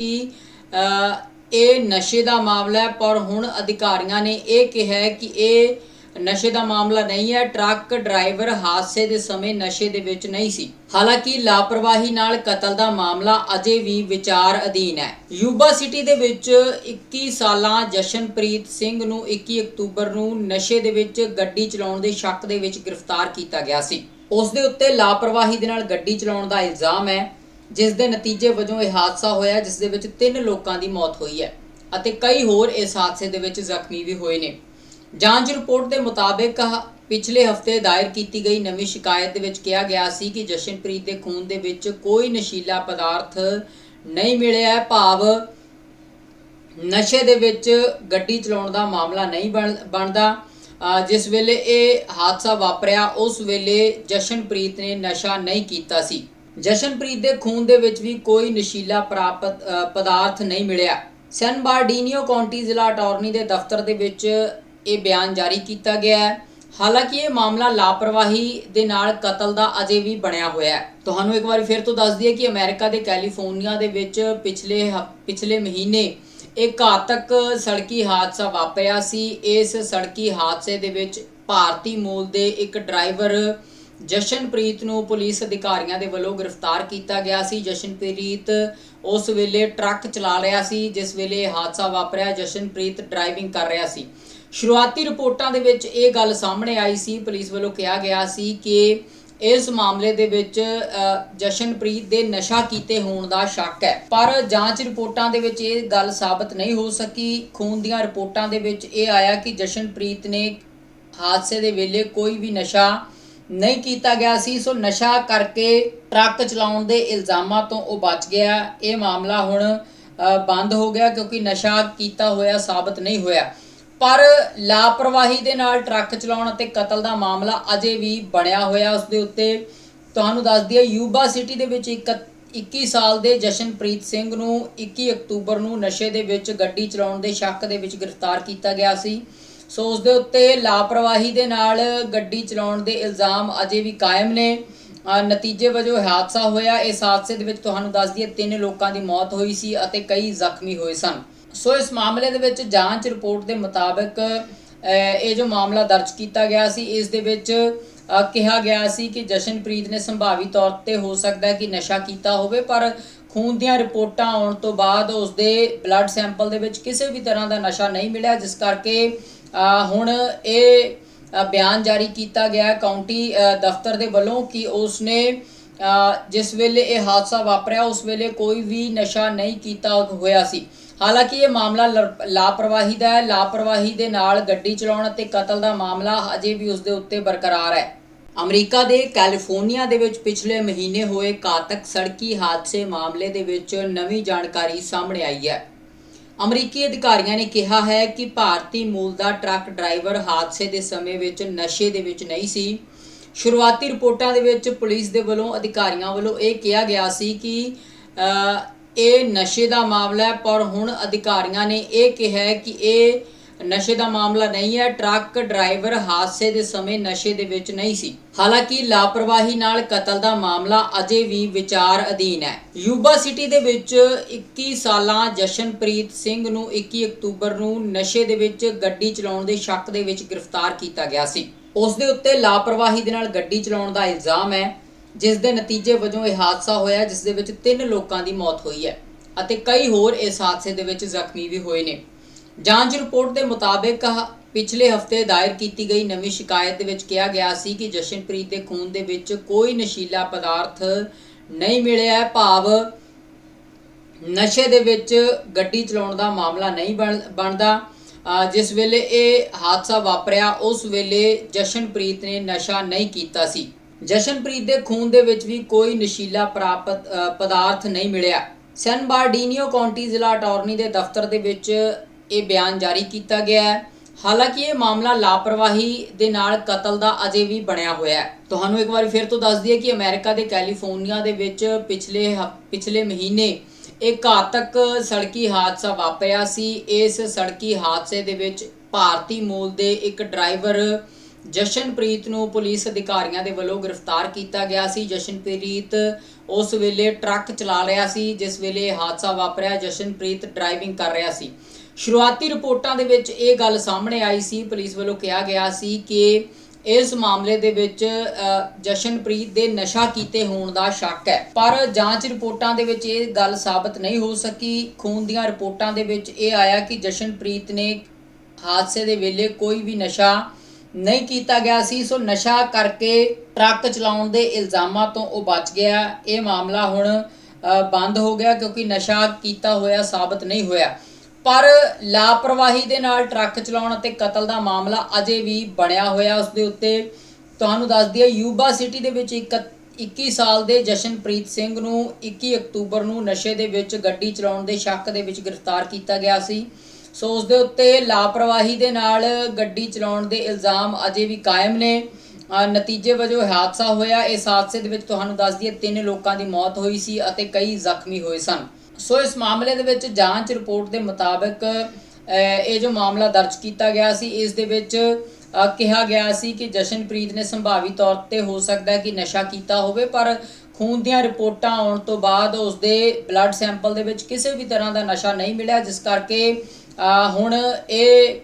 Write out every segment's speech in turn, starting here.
ਕਿ ਇਹ ਨਸ਼ੇ ਦਾ ਮਾਮਲਾ ਹੈ, ਪਰ ਹੁਣ ਅਧਿਕਾਰੀਆਂ ਨੇ ਇਹ ਕਿਹਾ ਕਿ ਇਹ ਨਸ਼ੇ ਦਾ ਮਾਮਲਾ ਨਹੀਂ ਹੈ। ਟਰੱਕ ਡਰਾਈਵਰ ਹਾਦਸੇ ਦੇ ਸਮੇਂ ਨਸ਼ੇ ਦੇ ਵਿੱਚ ਨਹੀਂ ਸੀ। ਹਾਲਾਂਕਿ ਲਾਪਰਵਾਹੀ ਨਾਲ ਕਤਲ ਦਾ ਮਾਮਲਾ ਅਜੇ ਵੀ ਵਿਚਾਰ ਅਧੀਨ ਹੈ। ਯੂਬਾ ਸਿਟੀ ਦੇ ਵਿੱਚ 21 ਸਾਲਾਂ ਜਸ਼ਨਪ੍ਰੀਤ ਸਿੰਘ ਨੂੰ 21 ਅਕਤੂਬਰ ਨੂੰ ਨਸ਼ੇ ਦੇ ਵਿੱਚ ਗੱਡੀ ਚਲਾਉਣ ਦੇ ਸ਼ੱਕ ਦੇ ਵਿੱਚ ਗ੍ਰਿਫਤਾਰ ਕੀਤਾ ਗਿਆ ਸੀ। ਉਸ ਦੇ ਉੱਤੇ ਲਾਪਰਵਾਹੀ ਦੇ ਨਾਲ ਗੱਡੀ ਚਲਾਉਣ ਦਾ ਇਲਜ਼ਾਮ ਹੈ। ਜਿਸ ਦੇ ਨਤੀਜੇ ਵਜੋਂ ਇਹ ਹਾਦਸਾ ਹੋਇਆ, ਜਿਸ ਦੇ ਵਿੱਚ ਤਿੰਨ ਲੋਕਾਂ ਦੀ ਮੌਤ ਹੋਈ ਹੈ ਅਤੇ ਕਈ ਹੋਰ ਇਸ ਹਾਦਸੇ ਦੇ ਵਿੱਚ ਜ਼ਖਮੀ ਵੀ ਹੋਏ ਨੇ। ਜਾਂਚ ਰਿਪੋਰਟ ਦੇ ਮੁਤਾਬਕ ਪਿਛਲੇ ਹਫ਼ਤੇ ਦਾਇਰ ਕੀਤੀ ਗਈ ਨਵੀਂ ਸ਼ਿਕਾਇਤ ਦੇ ਵਿੱਚ ਕਿਹਾ ਗਿਆ ਸੀ ਕਿ ਜਸ਼ਨਪ੍ਰੀਤ ਦੇ ਖੂਨ ਦੇ ਵਿੱਚ ਕੋਈ ਨਸ਼ੀਲਾ ਪਦਾਰਥ ਨਹੀਂ ਮਿਲਿਆ ਭਾਵ ਨਸ਼ੇ ਦੇ ਵਿੱਚ ਗੱਡੀ ਚਲਾਉਣ ਦਾ ਮਾਮਲਾ ਨਹੀਂ ਬਣ- ਬਣਦਾ। ਜਿਸ ਵੇਲੇ ਇਹ ਹਾਦਸਾ ਵਾਪਰਿਆ, ਉਸ ਵੇਲੇ ਜਸ਼ਨਪ੍ਰੀਤ ਨੇ ਨਸ਼ਾ ਨਹੀਂ ਕੀਤਾ ਸੀ। ਜਸ਼ਨਪ੍ਰੀਤ ਦੇ ਖੂਨ ਦੇ ਵਿੱਚ ਵੀ ਕੋਈ ਨਸ਼ੀਲਾ ਪ੍ਰਾਪਤ ਪਦਾਰਥ ਨਹੀਂ ਮਿਲਿਆ। ਸੈਨ ਬਾਰਡੀਨੀਓ ਕਾਉਂਟੀ ਜ਼ਿਲ੍ਹਾ ਅਟਾਰਨੀ ਦੇ ਦਫ਼ਤਰ ਦੇ ਵਿੱਚ ਇਹ ਬਿਆਨ ਜਾਰੀ ਕੀਤਾ ਗਿਆ ਹੈ। ਹਾਲਾਂਕਿ ਇਹ ਮਾਮਲਾ ਲਾਪਰਵਾਹੀ ਦੇ ਨਾਲ ਕਤਲ ਦਾ ਅਜੇ ਵੀ ਬਣਿਆ ਹੋਇਆ ਹੈ। ਤੁਹਾਨੂੰ ਇੱਕ ਵਾਰੀ ਫਿਰ ਤੋਂ ਦੱਸ ਦਈਏ ਕਿ ਅਮਰੀਕਾ ਦੇ ਕੈਲੀਫੋਰਨੀਆ ਦੇ ਵਿੱਚ ਪਿਛਲੇ ਹਫ- ਪਿਛਲੇ ਮਹੀਨੇ ਇੱਕ ਘਾਤਕ ਸੜਕੀ ਹਾਦਸਾ ਵਾਪਰਿਆ ਸੀ। ਇਸ ਸੜਕੀ ਹਾਦਸੇ ਦੇ ਵਿੱਚ ਭਾਰਤੀ ਮੂਲ ਦੇ ਇੱਕ ਡਰਾਈਵਰ ਜਸ਼ਨਪ੍ਰੀਤ ਨੂੰ ਪੁਲਿਸ ਅਧਿਕਾਰੀਆਂ ਦੇ ਵੱਲੋਂ ਗ੍ਰਿਫਤਾਰ ਕੀਤਾ ਗਿਆ ਸੀ। ਜਸ਼ਨਪ੍ਰੀਤ ਉਸ ਵੇਲੇ ਟਰੱਕ ਚਲਾ ਰਿਹਾ ਸੀ, ਜਿਸ ਵੇਲੇ ਹਾਦਸਾ ਵਾਪਰਿਆ। ਜਸ਼ਨਪ੍ਰੀਤ ਡਰਾਈਵਿੰਗ ਕਰ ਰਿਹਾ ਸੀ। ਸ਼ੁਰੂਆਤੀ ਰਿਪੋਰਟਾਂ ਦੇ ਵਿੱਚ ਇਹ ਗੱਲ ਸਾਹਮਣੇ ਆਈ ਸੀ। ਪੁਲਿਸ ਵੱਲੋਂ ਕਿਹਾ ਗਿਆ ਸੀ ਕਿ ਇਸ ਮਾਮਲੇ ਦੇ ਵਿੱਚ ਜਸ਼ਨਪ੍ਰੀਤ ਦੇ ਨਸ਼ਾ ਕੀਤੇ ਹੋਣ ਦਾ ਸ਼ੱਕ ਹੈ। ਪਰ ਜਾਂਚ ਰਿਪੋਰਟਾਂ ਦੇ ਵਿੱਚ ਇਹ ਗੱਲ ਸਾਬਤ ਨਹੀਂ ਹੋ ਸਕੀ। ਖੂਨ ਦੀਆਂ ਰਿਪੋਰਟਾਂ ਦੇ ਵਿੱਚ ਇਹ ਆਇਆ ਕਿ ਜਸ਼ਨਪ੍ਰੀਤ ਨੇ ਹਾਦਸੇ ਦੇ ਵੇਲੇ ਕੋਈ ਵੀ ਨਸ਼ਾ ਨਹੀਂ ਕੀਤਾ ਗਿਆ ਸੀ, ਸੋ ਨਸ਼ਾ ਕਰਕੇ ਟਰੱਕ ਚਲਾਉਣ ਦੇ ਇਲਜ਼ਾਮਾਂ ਤੋਂ ਉਹ ਬਚ ਗਿਆ। ਇਹ ਮਾਮਲਾ ਹੁਣ ਬੰਦ ਹੋ ਗਿਆ ਕਿਉਂਕਿ ਨਸ਼ਾ ਕੀਤਾ ਹੋਇਆ ਸਾਬਤ ਨਹੀਂ ਹੋਇਆ। ਪਰ ਲਾਪਰਵਾਹੀ ਦੇ ਨਾਲ ਟਰੱਕ ਚਲਾਉਣ ਅਤੇ ਕਤਲ ਦਾ ਮਾਮਲਾ ਅਜੇ ਵੀ ਬਣਿਆ ਹੋਇਆ ਉਸ ਦੇ ਉੱਤੇ। ਤੁਹਾਨੂੰ ਦੱਸ ਦਈਏ, ਯੂਬਾ ਸਿਟੀ ਦੇ ਵਿੱਚ ਇੱਕ 21 ਸਾਲ ਦੇ ਜਸ਼ਨਪ੍ਰੀਤ ਸਿੰਘ ਨੂੰ 21 ਅਕਤੂਬਰ ਨੂੰ ਨਸ਼ੇ ਦੇ ਵਿੱਚ ਗੱਡੀ ਚਲਾਉਣ ਦੇ ਸ਼ੱਕ ਦੇ ਵਿੱਚ ਗ੍ਰਿਫਤਾਰ ਕੀਤਾ ਗਿਆ ਸੀ। ਸੋ ਉਸ ਦੇ ਉੱਤੇ ਲਾਪਰਵਾਹੀ ਦੇ ਨਾਲ ਗੱਡੀ ਚਲਾਉਣ ਦੇ ਇਲਜ਼ਾਮ ਅਜੇ ਵੀ ਕਾਇਮ ਨੇ। ਨਤੀਜੇ ਵਜੋਂ ਹਾਦਸਾ ਹੋਇਆ। ਇਸ ਹਾਦਸੇ ਦੇ ਵਿੱਚ ਤੁਹਾਨੂੰ ਦੱਸ ਦਈਏ, ਤਿੰਨ ਲੋਕਾਂ ਦੀ ਮੌਤ ਹੋਈ ਸੀ ਅਤੇ ਕਈ ਜ਼ਖਮੀ ਹੋਏ ਸਨ। ਸੋ ਇਸ ਮਾਮਲੇ ਦੇ ਵਿੱਚ ਜਾਂਚ ਰਿਪੋਰਟ ਦੇ ਮੁਤਾਬਕ ਇਹ ਜੋ ਮਾਮਲਾ ਦਰਜ ਕੀਤਾ ਗਿਆ ਸੀ, ਇਸ ਦੇ ਵਿੱਚ ਕਿਹਾ ਗਿਆ ਸੀ ਕਿ ਜਸ਼ਨਪ੍ਰੀਤ ਨੇ ਸੰਭਾਵੀ ਤੌਰ ਤੇ ਹੋ ਸਕਦਾ ਕਿ ਨਸ਼ਾ ਕੀਤਾ ਹੋਵੇ, ਪਰ ਖੂਨ ਦੀਆਂ ਰਿਪੋਰਟਾਂ ਆਉਣ ਤੋਂ ਬਾਅਦ ਉਸ ਦੇ ਬਲੱਡ ਸੈਂਪਲ ਦੇ ਵਿੱਚ ਕਿਸੇ ਵੀ ਤਰ੍ਹਾਂ ਦਾ ਨਸ਼ਾ ਨਹੀਂ ਮਿਲਿਆ, ਜਿਸ ਕਰਕੇ ਹੁਣ ਇਹ ਬਿਆਨ ਜਾਰੀ ਕੀਤਾ ਗਿਆ ਹੈ ਕਾਉਂਟੀ ਦਫ਼ਤਰ ਦੇ ਵੱਲੋਂ ਕਿ ਉਸਨੇ ਜਿਸ ਵੇਲੇ ਇਹ ਹਾਦਸਾ ਵਾਪਰਿਆ, ਉਸ ਵੇਲੇ ਕੋਈ ਵੀ ਨਸ਼ਾ ਨਹੀਂ ਕੀਤਾ ਹੋਇਆ ਸੀ। ਹਾਲਾਂਕਿ ਇਹ ਮਾਮਲਾ ਲਰ- ਲਾਪਰਵਾਹੀ ਦਾ ਹੈ। ਲਾਪਰਵਾਹੀ ਦੇ ਨਾਲ ਗੱਡੀ ਚਲਾਉਣ ਅਤੇ ਕਤਲ ਦਾ ਮਾਮਲਾ ਅਜੇ ਵੀ ਉਸ ਦੇ ਉੱਤੇ ਬਰਕਰਾਰ ਹੈ। ਅਮਰੀਕਾ ਦੇ ਕੈਲੀਫੋਰਨੀਆ ਦੇ ਵਿੱਚ ਪਿਛਲੇ ਮਹੀਨੇ ਹੋਏ ਘਾਤਕ ਸੜਕੀ ਹਾਦਸੇ ਮਾਮਲੇ ਦੇ ਵਿੱਚ ਨਵੀਂ ਜਾਣਕਾਰੀ ਸਾਹਮਣੇ ਆਈ ਹੈ। ਅਮਰੀਕੀ ਅਧਿਕਾਰੀਆਂ ਨੇ ਕਿਹਾ ਹੈ ਕਿ ਭਾਰਤੀ ਮੂਲ ਦਾ ਟਰੱਕ ਡਰਾਈਵਰ ਹਾਦਸੇ ਦੇ ਸਮੇਂ ਵਿੱਚ ਨਸ਼ੇ ਦੇ ਵਿੱਚ ਨਹੀਂ ਸੀ। ਸ਼ੁਰੂਆਤੀ ਰਿਪੋਰਟਾਂ ਦੇ ਵਿੱਚ ਪੁਲਿਸ ਦੇ ਵੱਲੋਂ ਅਧਿਕਾਰੀਆਂ ਵੱਲੋਂ ਇਹ ਕਿਹਾ ਗਿਆ ਸੀ ਕਿ ਇਹ ਨਸ਼ੇ ਦਾ ਮਾਮਲਾ ਹੈ, ਪਰ ਹੁਣ ਅਧਿਕਾਰੀਆਂ ਨੇ ਇਹ ਕਿਹਾ ਹੈ ਕਿ ਇਹ ਨਸ਼ੇ ਦਾ ਮਾਮਲਾ ਨਹੀਂ ਹੈ, ਟਰੱਕ ਡਰਾਈਵਰ ਹਾਦਸੇ ਦੇ ਸਮੇਂ ਨਸ਼ੇ ਦੇ ਵਿੱਚ ਨਹੀਂ ਸੀ। ਹਾਲਾਂਕਿ ਲਾਪਰਵਾਹੀ ਨਾਲ ਕਤਲ ਦਾ ਮਾਮਲਾ ਅਜੇ ਵੀ ਵਿਚਾਰ ਅਧੀਨ ਹੈ। ਯੂਬਾ ਸਿਟੀ ਦੇ ਵਿੱਚ 21 ਸਾਲਾਂ ਜਸ਼ਨਪ੍ਰੀਤ ਸਿੰਘ ਨੂੰ 21 ਅਕਤੂਬਰ ਨੂੰ ਨਸ਼ੇ ਦੇ ਵਿੱਚ ਗੱਡੀ ਚਲਾਉਣ ਦੇ ਸ਼ੱਕ ਦੇ ਵਿੱਚ ਗ੍ਰਿਫਤਾਰ ਕੀਤਾ ਗਿਆ ਸੀ। ਉਸ ਦੇ ਉੱਤੇ ਲਾਪਰਵਾਹੀ ਦੇ ਨਾਲ ਗੱਡੀ ਚਲਾਉਣ ਦਾ ਇਲਜ਼ਾਮ ਹੈ, ਜਿਸ ਦੇ ਨਤੀਜੇ ਵਜੋਂ ਇਹ ਹਾਦਸਾ ਹੋਇਆ, ਜਿਸ ਦੇ ਵਿੱਚ ਤਿੰਨ ਲੋਕਾਂ ਦੀ ਮੌਤ ਹੋਈ ਹੈ ਅਤੇ ਕਈ ਹੋਰ ਇਸ ਹਾਦਸੇ ਦੇ ਵਿੱਚ ਜ਼ਖਮੀ ਵੀ ਹੋਏ ਨੇ। ਜਾਂਚ ਰਿਪੋਰਟ ਦੇ ਮੁਤਾਬਕ ਪਿਛਲੇ ਹਫ਼ਤੇ ਦਾਇਰ ਕੀਤੀ ਗਈ ਨਵੀਂ ਸ਼ਿਕਾਇਤ ਦੇ ਵਿੱਚ ਕਿਹਾ ਗਿਆ ਸੀ ਕਿ ਜਸ਼ਨਪ੍ਰੀਤ ਦੇ ਖੂਨ ਦੇ ਵਿੱਚ ਕੋਈ ਨਸ਼ੀਲਾ ਪਦਾਰਥ ਨਹੀਂ ਮਿਲਿਆ ਭਾਵ ਨਸ਼ੇ ਦੇ ਵਿੱਚ ਗੱਡੀ ਚਲਾਉਣ ਦਾ ਮਾਮਲਾ ਨਹੀਂ ਬਣਦਾ। ਜਿਸ ਵੇਲੇ ਇਹ ਹਾਦਸਾ ਵਾਪਰਿਆ, ਉਸ ਵੇਲੇ ਜਸ਼ਨਪ੍ਰੀਤ ਨੇ ਨਸ਼ਾ ਨਹੀਂ ਕੀਤਾ ਸੀ। ਜਸ਼ਨਪ੍ਰੀਤ ਦੇ ਖੂਨ ਦੇ ਵਿੱਚ ਵੀ ਕੋਈ ਨਸ਼ੀਲਾ ਪ੍ਰਾਪਤ ਪਦਾਰਥ ਨਹੀਂ ਮਿਲਿਆ। ਸੈਨ ਬਾਰਡੀਨੀਓ ਕਾਉਂਟੀ ਜ਼ਿਲ੍ਹਾ ਅਟਾਰਨੀ ਦੇ ਦਫ਼ਤਰ ਦੇ ਵਿੱਚ ਇਹ ਬਿਆਨ ਜਾਰੀ ਕੀਤਾ ਗਿਆ ਹੈ। ਹਾਲਾਂਕਿ ਇਹ ਮਾਮਲਾ ਲਾਪਰਵਾਹੀ ਦੇ ਨਾਲ ਕਤਲ ਦਾ ਅਜੇ ਵੀ ਬਣਿਆ ਹੋਇਆ ਹੈ। ਤੁਹਾਨੂੰ ਇੱਕ ਵਾਰੀ ਫਿਰ ਤੋਂ ਦੱਸ ਦਈਏ ਕਿ ਅਮਰੀਕਾ ਦੇ ਕੈਲੀਫੋਰਨੀਆ ਦੇ ਵਿੱਚ ਪਿਛਲੇ ਹਫ- ਪਿਛਲੇ ਮਹੀਨੇ ਇੱਕ ਘਾਤਕ ਸੜਕੀ ਹਾਦਸਾ ਵਾਪਰਿਆ ਸੀ। ਇਸ ਸੜਕੀ ਹਾਦਸੇ ਦੇ ਵਿੱਚ ਭਾਰਤੀ ਮੂਲ ਦੇ ਇੱਕ ਡਰਾਈਵਰ ਜਸ਼ਨਪ੍ਰੀਤ ਨੂੰ ਪੁਲਿਸ ਅਧਿਕਾਰੀਆਂ ਦੇ ਵੱਲੋਂ ਗ੍ਰਿਫਤਾਰ ਕੀਤਾ ਗਿਆ ਸੀ। ਜਸ਼ਨਪ੍ਰੀਤ ਉਸ ਵੇਲੇ ਟਰੱਕ ਚਲਾ ਰਿਹਾ ਸੀ, ਜਿਸ ਵੇਲੇ ਹਾਦਸਾ ਵਾਪਰਿਆ। ਜਸ਼ਨਪ੍ਰੀਤ ਡਰਾਈਵਿੰਗ ਕਰ ਰਿਹਾ ਸੀ। ਸ਼ੁਰੂਆਤੀ ਰਿਪੋਰਟਾਂ ਦੇ ਵਿੱਚ ਇਹ ਗੱਲ ਸਾਹਮਣੇ ਆਈ ਸੀ। ਪੁਲਿਸ ਵੱਲੋਂ ਕਿਹਾ ਗਿਆ ਸੀ ਕਿ ਇਸ ਮਾਮਲੇ ਦੇ ਵਿੱਚ ਜਸ਼ਨਪ੍ਰੀਤ ਦੇ ਨਸ਼ਾ ਕੀਤੇ ਹੋਣ ਦਾ ਸ਼ੱਕ ਹੈ। ਪਰ ਜਾਂਚ ਰਿਪੋਰਟਾਂ ਦੇ ਵਿੱਚ ਇਹ ਗੱਲ ਸਾਬਤ ਨਹੀਂ ਹੋ ਸਕੀ। ਖੂਨ ਦੀਆਂ ਰਿਪੋਰਟਾਂ ਦੇ ਵਿੱਚ ਇਹ ਆਇਆ ਕਿ ਜਸ਼ਨਪ੍ਰੀਤ ਨੇ ਹਾਦਸੇ ਦੇ ਵੇਲੇ ਕੋਈ ਵੀ ਨਸ਼ਾ ਨਹੀਂ ਕੀਤਾ ਗਿਆ ਸੀ। ਸੋ ਨਸ਼ਾ ਕਰਕੇ ਟਰੱਕ ਚਲਾਉਣ ਦੇ ਇਲਜ਼ਾਮਾਂ ਤੋਂ ਉਹ ਬਚ ਗਿਆ। ਇਹ ਮਾਮਲਾ ਹੁਣ ਬੰਦ ਹੋ ਗਿਆ ਕਿਉਂਕਿ ਨਸ਼ਾ ਕੀਤਾ ਹੋਇਆ ਸਾਬਤ ਨਹੀਂ ਹੋਇਆ। ਪਰ ਲਾਪਰਵਾਹੀ ਦੇ ਨਾਲ ਟਰੱਕ ਚਲਾਉਣ ਅਤੇ ਕਤਲ ਦਾ ਮਾਮਲਾ ਅਜੇ ਵੀ ਬਣਿਆ ਹੋਇਆ ਉਸ ਦੇ ਉੱਤੇ। ਤੁਹਾਨੂੰ ਦੱਸ ਦਈਏ, ਯੂਬਾ ਸਿਟੀ ਦੇ ਵਿੱਚ ਇੱਕ 21 ਸਾਲ ਦੇ ਜਸ਼ਨਪ੍ਰੀਤ ਸਿੰਘ ਨੂੰ 21 ਅਕਤੂਬਰ ਨੂੰ ਨਸ਼ੇ ਦੇ ਵਿੱਚ ਗੱਡੀ ਚਲਾਉਣ ਦੇ ਸ਼ੱਕ ਦੇ ਵਿੱਚ ਗ੍ਰਿਫਤਾਰ ਕੀਤਾ ਗਿਆ ਸੀ। ਸੋ ਉਸ ਦੇ ਉੱਤੇ ਲਾਪਰਵਾਹੀ ਦੇ ਨਾਲ ਗੱਡੀ ਚਲਾਉਣ ਦੇ ਇਲਜ਼ਾਮ ਅਜੇ ਵੀ ਕਾਇਮ ਨੇ। ਨਤੀਜੇ ਵਜੋਂ ਹਾਦਸਾ ਹੋਇਆ। ਇਸ ਹਾਦਸੇ ਦੇ ਵਿੱਚ ਤੁਹਾਨੂੰ ਦੱਸ ਦਈਏ, ਤਿੰਨ ਲੋਕਾਂ ਦੀ ਮੌਤ ਹੋਈ ਸੀ ਅਤੇ ਕਈ ਜ਼ਖਮੀ ਹੋਏ ਸਨ। ਸੋ ਇਸ ਮਾਮਲੇ ਦੇ ਵਿੱਚ ਜਾਂਚ ਰਿਪੋਰਟ ਦੇ ਮੁਤਾਬਕ ਇਹ ਜੋ ਮਾਮਲਾ ਦਰਜ ਕੀਤਾ ਗਿਆ ਸੀ ਇਸ ਦੇ ਵਿੱਚ ਕਿਹਾ ਗਿਆ ਸੀ ਕਿ ਜਸ਼ਨਪ੍ਰੀਤ ਨੇ ਸੰਭਾਵੀ ਤੌਰ ਤੇ ਹੋ ਸਕਦਾ ਹੈ ਕਿ ਨਸ਼ਾ ਕੀਤਾ ਹੋਵੇ ਪਰ ਖੂਨ ਦੀਆਂ ਰਿਪੋਰਟਾਂ ਆਉਣ ਤੋਂ ਬਾਅਦ ਉਸ ਦੇ ਬਲੱਡ ਸੈਂਪਲ ਦੇ ਵਿੱਚ ਕਿਸੇ ਵੀ ਤਰ੍ਹਾਂ ਦਾ ਨਸ਼ਾ ਨਹੀਂ ਮਿਲਿਆ ਜਿਸ ਕਰਕੇ ਹੁਣ ਇਹ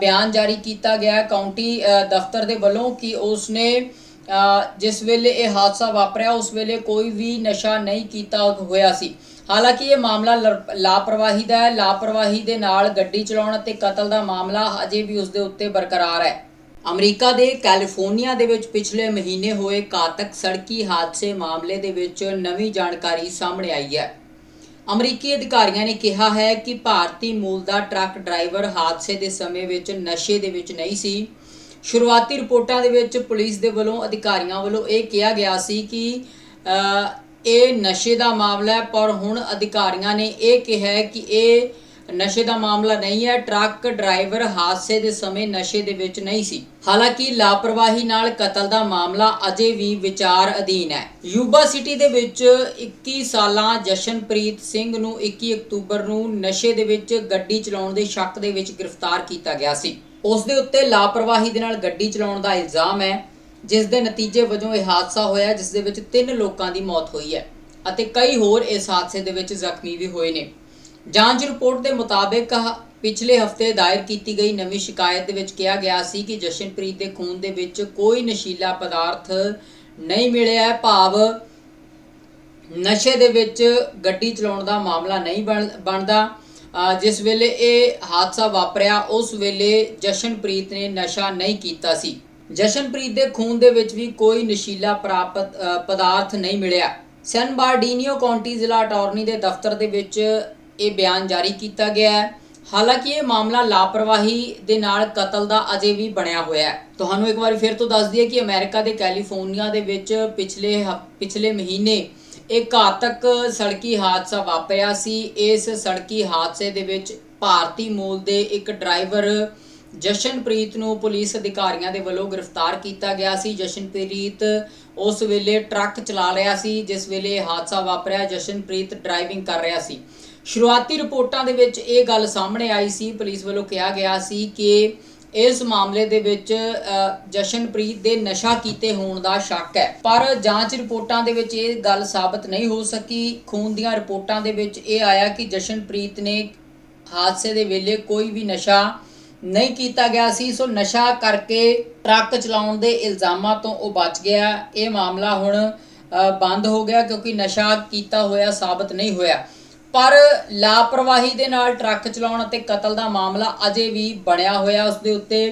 ਬਿਆਨ ਜਾਰੀ ਕੀਤਾ ਗਿਆ ਹੈ ਕਾਉਂਟੀ ਦਫ਼ਤਰ ਦੇ ਵੱਲੋਂ ਕਿ ਉਸਨੇ ਅ, ਜਿਸ ਵੇਲੇ ਇਹ ਹਾਦਸਾ ਵਾਪਰਿਆ ਉਸ ਵੇਲੇ ਕੋਈ ਵੀ ਨਸ਼ਾ ਨਹੀਂ ਕੀਤਾ ਹੋਇਆ ਸੀ। ਹਾਲਾਂਕਿ ਇਹ ਮਾਮਲਾ ਲਰ- ਲਾਪਰਵਾਹੀ ਦਾ ਹੈ। ਲਾਪਰਵਾਹੀ ਦੇ ਨਾਲ ਗੱਡੀ ਚਲਾਉਣ ਅਤੇ ਕਤਲ ਦਾ ਮਾਮਲਾ ਅਜੇ ਵੀ ਉਸ ਦੇ ਉੱਤੇ ਬਰਕਰਾਰ ਹੈ। ਅਮਰੀਕਾ ਦੇ ਕੈਲੀਫੋਰਨੀਆ ਦੇ ਵਿੱਚ ਪਿਛਲੇ ਮਹੀਨੇ ਹੋਏ ਘਾਤਕ ਸੜਕੀ ਹਾਦਸੇ ਮਾਮਲੇ ਦੇ ਵਿੱਚ ਨਵੀਂ ਜਾਣਕਾਰੀ ਸਾਹਮਣੇ ਆਈ ਹੈ। ਅਮਰੀਕੀ ਅਧਿਕਾਰੀਆਂ ਨੇ ਕਿਹਾ ਹੈ ਕਿ ਭਾਰਤੀ ਮੂਲ ਦਾ ਟਰੱਕ ਡਰਾਈਵਰ ਹਾਦਸੇ ਦੇ ਸਮੇਂ ਵਿੱਚ ਨਸ਼ੇ ਦੇ ਵਿੱਚ ਨਹੀਂ ਸੀ। ਸ਼ੁਰੂਆਤੀ ਰਿਪੋਰਟਾਂ ਦੇ ਵਿੱਚ ਪੁਲਿਸ ਦੇ ਵੱਲੋਂ ਅਧਿਕਾਰੀਆਂ ਵੱਲੋਂ ਇਹ ਕਿਹਾ ਗਿਆ ਸੀ ਕਿ ਇਹ ਨਸ਼ੇ ਦਾ ਮਾਮਲਾ ਹੈ, ਪਰ ਹੁਣ ਅਧਿਕਾਰੀਆਂ ਨੇ ਇਹ ਕਿਹਾ ਕਿ ਇਹ ਨਸ਼ੇ ਦਾ ਮਾਮਲਾ ਨਹੀਂ ਹੈ। ਟਰੱਕ ਡਰਾਈਵਰ ਹਾਦਸੇ ਦੇ ਸਮੇਂ ਨਸ਼ੇ ਦੇ ਵਿੱਚ ਨਹੀਂ ਸੀ। ਹਾਲਾਂਕਿ ਲਾਪਰਵਾਹੀ ਨਾਲ ਕਤਲ ਦਾ ਮਾਮਲਾ ਅਜੇ ਵੀ ਵਿਚਾਰ ਅਧੀਨ ਹੈ। ਯੂਬਾ ਸਿਟੀ ਦੇ ਵਿੱਚ 21 ਸਾਲਾਂ ਜਸ਼ਨਪ੍ਰੀਤ ਸਿੰਘ ਨੂੰ 21 ਅਕਤੂਬਰ ਨੂੰ ਨਸ਼ੇ ਦੇ ਵਿੱਚ ਗੱਡੀ ਚਲਾਉਣ ਦੇ ਸ਼ੱਕ ਦੇ ਵਿੱਚ ਗ੍ਰਿਫਤਾਰ ਕੀਤਾ ਗਿਆ ਸੀ। ਉਸ ਦੇ ਉੱਤੇ ਲਾਪਰਵਾਹੀ ਦੇ ਨਾਲ ਗੱਡੀ ਚਲਾਉਣ ਦਾ ਇਲਜ਼ਾਮ ਹੈ। ਜਿਸ ਦੇ ਨਤੀਜੇ ਵਜੋਂ ਇਹ ਹਾਦਸਾ ਹੋਇਆ, ਜਿਸ ਦੇ ਵਿੱਚ ਤਿੰਨ ਲੋਕਾਂ ਦੀ ਮੌਤ ਹੋਈ ਹੈ ਅਤੇ ਕਈ ਹੋਰ ਇਸ ਹਾਦਸੇ ਦੇ ਵਿੱਚ ਜ਼ਖਮੀ ਵੀ ਹੋਏ ਨੇ। ਜਾਂਚ ਰਿਪੋਰਟ ਦੇ ਮੁਤਾਬਕ ਪਿਛਲੇ ਹਫ਼ਤੇ ਦਾਇਰ ਕੀਤੀ ਗਈ ਨਵੀਂ ਸ਼ਿਕਾਇਤ ਦੇ ਵਿੱਚ ਕਿਹਾ ਗਿਆ ਸੀ ਕਿ ਜਸ਼ਨਪ੍ਰੀਤ ਦੇ ਖੂਨ ਦੇ ਵਿੱਚ ਕੋਈ ਨਸ਼ੀਲਾ ਪਦਾਰਥ ਨਹੀਂ ਮਿਲਿਆ ਭਾਵ ਨਸ਼ੇ ਦੇ ਵਿੱਚ ਗੱਡੀ ਚਲਾਉਣ ਦਾ ਮਾਮਲਾ ਨਹੀਂ ਬਣ- ਬਣਦਾ। ਜਿਸ ਵੇਲੇ ਇਹ ਹਾਦਸਾ ਵਾਪਰਿਆ, ਉਸ ਵੇਲੇ ਜਸ਼ਨਪ੍ਰੀਤ ਨੇ ਨਸ਼ਾ ਨਹੀਂ ਕੀਤਾ ਸੀ। ਜਸ਼ਨਪ੍ਰੀਤ ਦੇ ਖੂਨ ਦੇ ਵਿੱਚ ਵੀ ਕੋਈ ਨਸ਼ੀਲਾ ਪ੍ਰਾਪਤ ਪਦਾਰਥ ਨਹੀਂ ਮਿਲਿਆ। ਸੈਨ ਬਾਰਡੀਨੀਓ ਕਾਉਂਟੀ ਜ਼ਿਲ੍ਹਾ ਅਟਾਰਨੀ ਦੇ ਦਫ਼ਤਰ ਦੇ ਵਿੱਚ ਇਹ ਬਿਆਨ ਜਾਰੀ ਕੀਤਾ ਗਿਆ ਹੈ। ਹਾਲਾਂਕਿ ਇਹ ਮਾਮਲਾ ਲਾਪਰਵਾਹੀ ਦੇ ਨਾਲ ਕਤਲ ਦਾ ਅਜੇ ਵੀ ਬਣਿਆ ਹੋਇਆ ਹੈ। ਤੁਹਾਨੂੰ ਇੱਕ ਵਾਰੀ ਫਿਰ ਤੋਂ ਦੱਸ ਦਈਏ ਕਿ ਅਮਰੀਕਾ ਦੇ ਕੈਲੀਫੋਰਨੀਆ ਦੇ ਵਿੱਚ ਪਿਛਲੇ ਹਫ- ਪਿਛਲੇ ਮਹੀਨੇ ਇੱਕ ਘਾਤਕ ਸੜਕੀ ਹਾਦਸਾ ਵਾਪਰਿਆ ਸੀ। ਇਸ ਸੜਕੀ ਹਾਦਸੇ ਦੇ ਵਿੱਚ ਭਾਰਤੀ ਮੂਲ ਦੇ ਇੱਕ ਡਰਾਈਵਰ ਜਸ਼ਨਪ੍ਰੀਤ ਨੂੰ ਪੁਲਿਸ ਅਧਿਕਾਰੀਆਂ ਦੇ ਵੱਲੋਂ ਗ੍ਰਿਫਤਾਰ ਕੀਤਾ ਗਿਆ ਸੀ। ਜਸ਼ਨਪ੍ਰੀਤ ਉਸ ਵੇਲੇ ਟਰੱਕ ਚਲਾ ਰਿਹਾ ਸੀ, ਜਿਸ ਵੇਲੇ ਹਾਦਸਾ ਵਾਪਰਿਆ। ਜਸ਼ਨਪ੍ਰੀਤ ਡਰਾਈਵਿੰਗ ਕਰ ਰਿਹਾ ਸੀ। ਸ਼ੁਰੂਆਤੀ ਰਿਪੋਰਟਾਂ ਦੇ ਵਿੱਚ ਇਹ ਗੱਲ ਸਾਹਮਣੇ ਆਈ ਸੀ। ਪੁਲਿਸ ਵੱਲੋਂ ਕਿਹਾ ਗਿਆ ਸੀ ਕਿ ਇਸ ਮਾਮਲੇ ਦੇ ਵਿੱਚ ਜਸ਼ਨਪ੍ਰੀਤ ਦੇ ਨਸ਼ਾ ਕੀਤੇ ਹੋਣ ਦਾ ਸ਼ੱਕ ਹੈ। ਪਰ ਜਾਂਚ ਰਿਪੋਰਟਾਂ ਦੇ ਵਿੱਚ ਇਹ ਗੱਲ ਸਾਬਤ ਨਹੀਂ ਹੋ ਸਕੀ। ਖੂਨ ਦੀਆਂ ਰਿਪੋਰਟਾਂ ਦੇ ਵਿੱਚ ਇਹ ਆਇਆ ਕਿ ਜਸ਼ਨਪ੍ਰੀਤ ਨੇ ਹਾਦਸੇ ਦੇ ਵੇਲੇ ਕੋਈ ਵੀ ਨਸ਼ਾ ਨਹੀਂ ਕੀਤਾ ਗਿਆ ਸੀ, ਸੋ ਨਸ਼ਾ ਕਰਕੇ ਟਰੱਕ ਚਲਾਉਣ ਦੇ ਇਲਜ਼ਾਮਾਂ ਤੋਂ ਉਹ ਬਚ ਗਿਆ। ਇਹ ਮਾਮਲਾ ਹੁਣ ਬੰਦ ਹੋ ਗਿਆ ਕਿਉਂਕਿ ਨਸ਼ਾ ਕੀਤਾ ਹੋਇਆ ਸਾਬਤ ਨਹੀਂ ਹੋਇਆ। ਪਰ ਲਾਪਰਵਾਹੀ ਦੇ ਨਾਲ ਟਰੱਕ ਚਲਾਉਣ ਅਤੇ ਕਤਲ ਦਾ ਮਾਮਲਾ ਅਜੇ ਵੀ ਬਣਿਆ ਹੋਇਆ ਉਸ ਦੇ ਉੱਤੇ।